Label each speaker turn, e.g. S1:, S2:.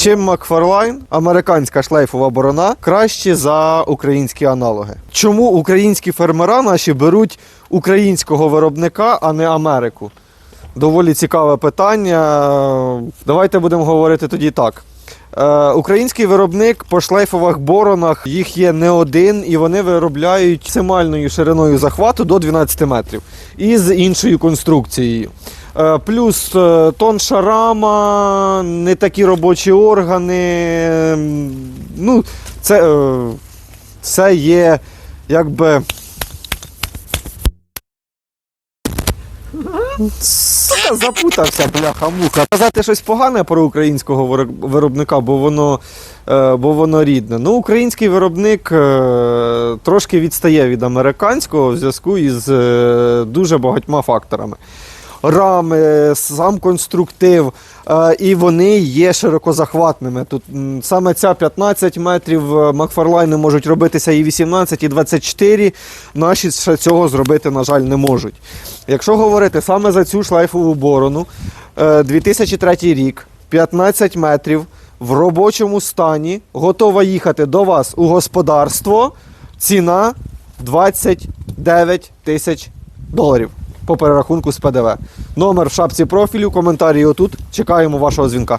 S1: Чим Макфарлайн, американська шлейфова борона, краще за українські аналоги? Чому українські фермера наші беруть українського виробника, а не Америку? Доволі цікаве питання. Давайте будемо говорити тоді так. Е, український виробник по шлейфових боронах їх є не один, і вони виробляють максимальною шириною захвату до 12 метрів і з іншою конструкцією. Е, Плюс е, тонша рама, не такі робочі органи. Ну, це, е, це є якби. Запутався, бляха-муха. Казати щось погане про українського виробника, бо воно, бо воно рідне. Ну, український виробник трошки відстає від американського в зв'язку із дуже багатьма факторами. Рами, сам конструктив, е, і вони є широкозахватними. Тут саме ця 15 метрів е, Макфарлайни можуть робитися і 18, і 24. Наші ще цього зробити, на жаль, не можуть. Якщо говорити саме за цю шлейфову борону, е, 2003 рік, 15 метрів в робочому стані, готова їхати до вас у господарство. Ціна 29 тисяч доларів по перерахунку з ПДВ. Номер в шапці профілю, коментарі отут. Чекаємо вашого дзвінка.